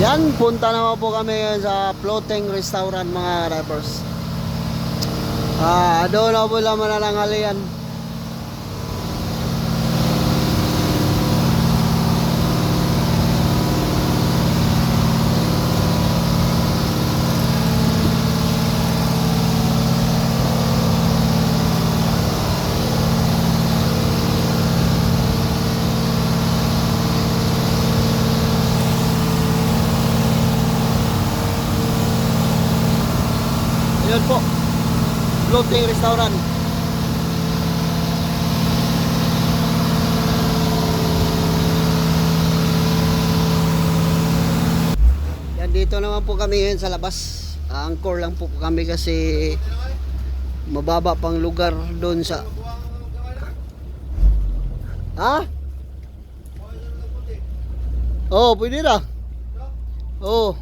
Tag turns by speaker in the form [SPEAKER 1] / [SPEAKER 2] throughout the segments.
[SPEAKER 1] Yan, punta naman po kami sa floating restaurant mga rappers. Ah, doon na po lang mananangalian. Ayun po, floating restaurant. Yan dito naman po kami ngayon sa labas. Angkor lang po kami kasi mababa pang lugar doon sa Ha? Oh, pwede na. Oh.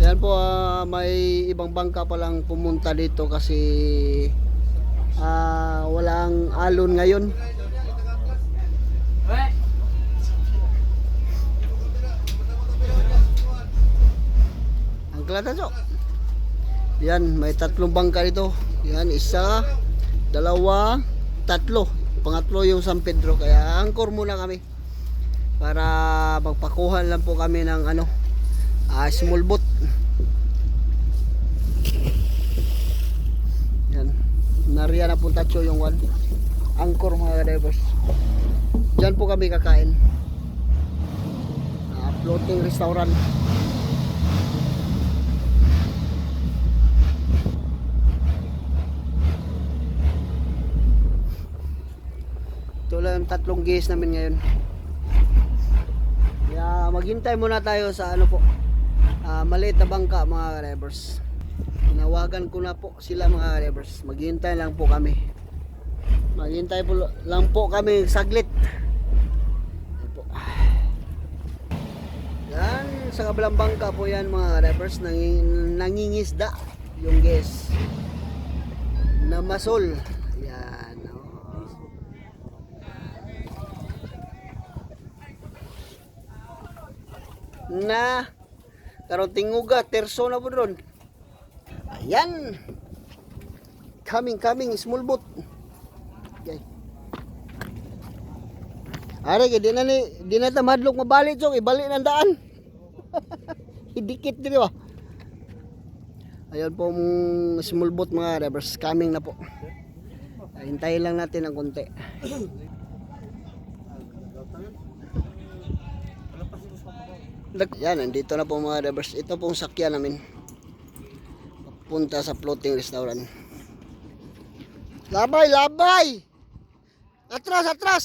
[SPEAKER 1] Yan po ah, may ibang bangka pa lang pumunta dito kasi ah, walang alon ngayon. Ang klata Yan, may tatlong bangka dito. Yan, isa, dalawa, tatlo. Pangatlo yung San Pedro. Kaya angkor muna kami. Para magpakuhan lang po kami ng ano, ah, small boat. Yan. Nariyan na punta yung one. Angkor mga divers. Diyan po kami kakain. Ah, floating restaurant. Ito lang ang tatlong gas namin ngayon. Kaya maghintay muna tayo sa ano po. ah, maliit na bangka mga drivers. Tinawagan ko na po sila mga drivers. Maghintay lang po kami. Maghintay po lang po kami saglit. Yan, sa kabilang bangka po yan mga drivers. Nanging, nangingisda yung gas. Na masol. Yan. Oh. na karon tinguga terso na po doon ayan. Coming coming small boat. Okay. Are kay di na ni di na ta madlok mabalik so ibalik ng daan. Idikit diri ba ayun po mong small boat mga drivers coming na po. Hintayin lang natin ng konti. Yan, nandito na po mga drivers. Ito pong sakyan namin. Punta sa floating restaurant. Labay, labay! Atras, atras!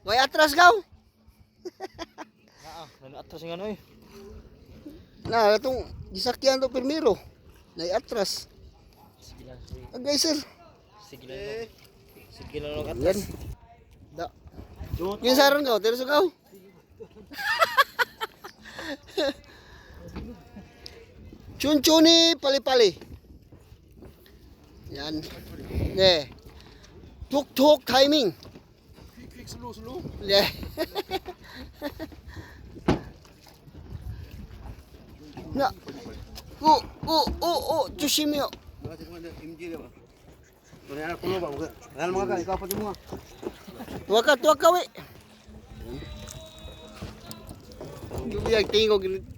[SPEAKER 1] Way atras gaw!
[SPEAKER 2] Ah, nano atras ng ano eh.
[SPEAKER 1] Na, itong gisakyan to primero. Nay atras.
[SPEAKER 2] Sige lang.
[SPEAKER 1] Agay sir.
[SPEAKER 2] Sige lang. no. Sige lang ng atras.
[SPEAKER 1] Da. Kinsaron gaw, terso gaw. Chunchuni pali-pali. Yan. Yeah. Tuk-tuk timing.
[SPEAKER 2] Quick, quick, slow, slow.
[SPEAKER 1] Yeah. Na. Oh, oh, oh, oh, Tsushimi yo. Wakat, wakawi. Gubiyag tingog tabagda ko.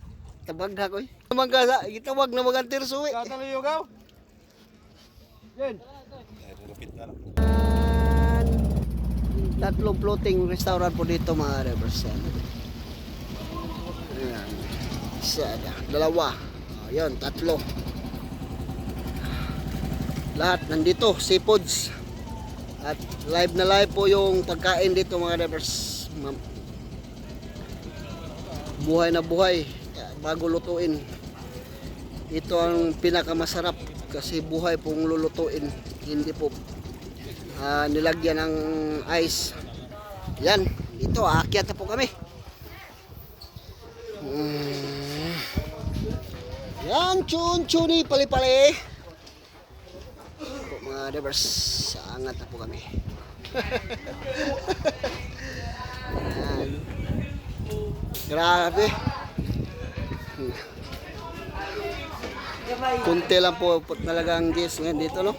[SPEAKER 1] Magasa, gitawag na mga terso eh.
[SPEAKER 2] Katalayo gaw. Yan.
[SPEAKER 1] Tatlong floating restaurant po dito mga rivers. Ayan. Isa, dalawa. Ayun, tatlo. Lahat nandito, seafoods. At live na live po yung pagkain dito mga rivers. Buhay na buhay. Bago lutuin. Ito ang pinakamasarap kasi buhay pong lulutuin. Hindi po ah, nilagyan ng ice. Yan, ito aakyat na po kami. Mm. Yan, chun chuni pali-pali. Po, mga divers, sa angat na po kami. Grabe. Kunti lang po po talagang guys ngayon dito no.